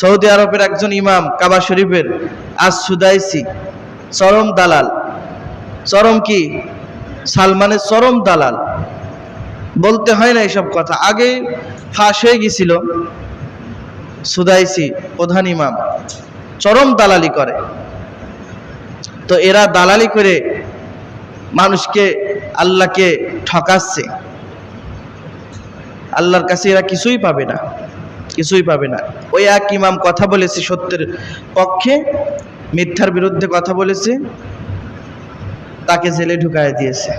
Saudi আরবের একজন ইমাম কাবা শরীফের আজ সুদাইসি চরম দালাল। চরম কি? সালমানের চরম দালাল। বলতে হয় না এসব কথা। আগে ফাঁস হয়ে গেছিল সুদাইসি প্রধান ইমাম। চরম দালালি করে। তো এরা দালালি করে মানুষকে আল্লাহকে ঠকাচ্ছে। আল্লাহর কাছে এরা কিছুই পাবে না। কিছুই পাবে না। ওই এক ইমাম কথা বলেছে সত্যের পক্ষে, মিথ্যার বিরুদ্ধে কথা বলেছে, তাকে জেলে ঢুকায় দিয়েছে।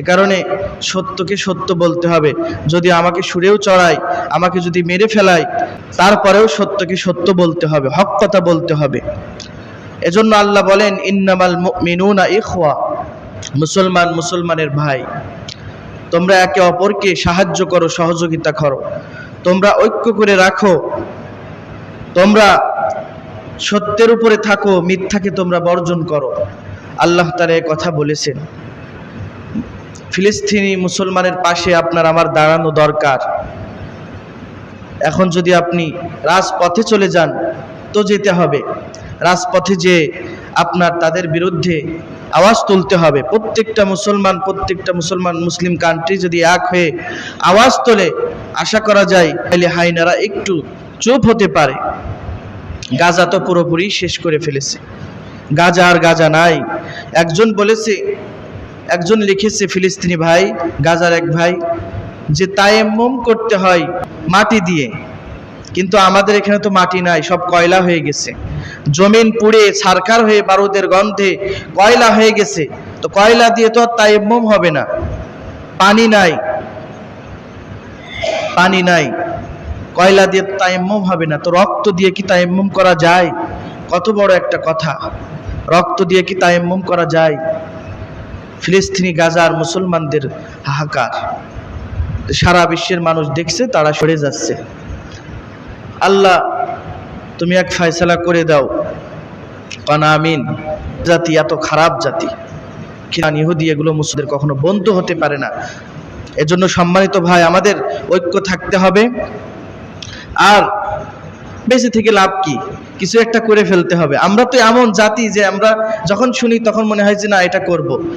এ কারণে সত্যকে সত্য বলতে হবে। যদি আমাকে সুরেও চড়ায়, আমাকে যদি মেরে ফেলায়, তারপরেও সত্যকে সত্য বলতে হবে, হক কথা বলতে হবে। এজন্য আল্লাহ বলেন, ইন্নামাল মিনুনা ইখওয়া মুসলমান মুসলমানের ভাই। তোমরা একে অপরকে সাহায্য করো, সহযোগিতা করো। তোমরা ঐক্য করে রাখো। তোমরা সত্যের উপরে থাকো, মিথ্যাকে তোমরা বর্জন করো। আল্লাহ তারা কথা বলেছেন। ফিলিস্তিনি মুসলমানের পাশে আপনার আমার দাঁড়ানো দরকার। এখন যদি আপনি রাজপথে চলে যান, তো যেতে হবে। রাজপথে যে আপনার তাদের বিরুদ্ধে আওয়াজ তুলতে হবে। প্রত্যেকটা মুসলমান প্রত্যেকটা মুসলমান মুসলিম কান্ট্রি যদি এক হয়ে আওয়াজ তোলে, আশা করা যায়, তাহলে হাইনারা একটু চুপ হতে পারে। গাজা তো পুরোপুরি শেষ করে ফেলেছে। গাজা আর গাজা নাই। একজন বলেছে, একজন লিখেছে, ফিলিস্তিনি ভাই, গাজার এক ভাই, যে তায়েম্মম করতে হয় মাটি দিয়ে। কিন্তু আমাদের এখানে তো মাটি নাই, সব কয়লা হয়ে গেছে। জমিন পুড়ে ছারকার হয়ে বারুদের গন্ধে কয়লা হয়ে গেছে। তো কয়লা দিয়ে তো আর তায়েম্মম হবে না। পানি নাই। পানি নাই। কয়লা দিয়ে তো তায়েম্মম হবে না। তো রক্ত দিয়ে কি তায়েম্মম করা যায়? কত বড় একটা কথা। রক্ত দিয়ে কি তায়েম্মম করা যায়? ফিলিস্তিনি গাজার মুসলমানদের হাহাকার। সারা বিশ্বের মানুষ দেখছে, তারা সরে যাচ্ছে। আল্লাহ তুমি এক ফয়সালা করে দাও। কানা আমিন, জাতি এত খারাপ জাতি। ইহুদি এগুলো মুসলিমদের কখনো বন্ধু হতে পারে না। এজন্য সম্মানিত ভাই, আমাদের ঐক্য থাকতে হবে। আর বেঁচে থেকে লাভ কি? কিছু একটা করে ফেলতে হবে। আমরা তো এমন জাতি যে আমরা যখন শুনি তখন মনে হয় যে না, এটা করব।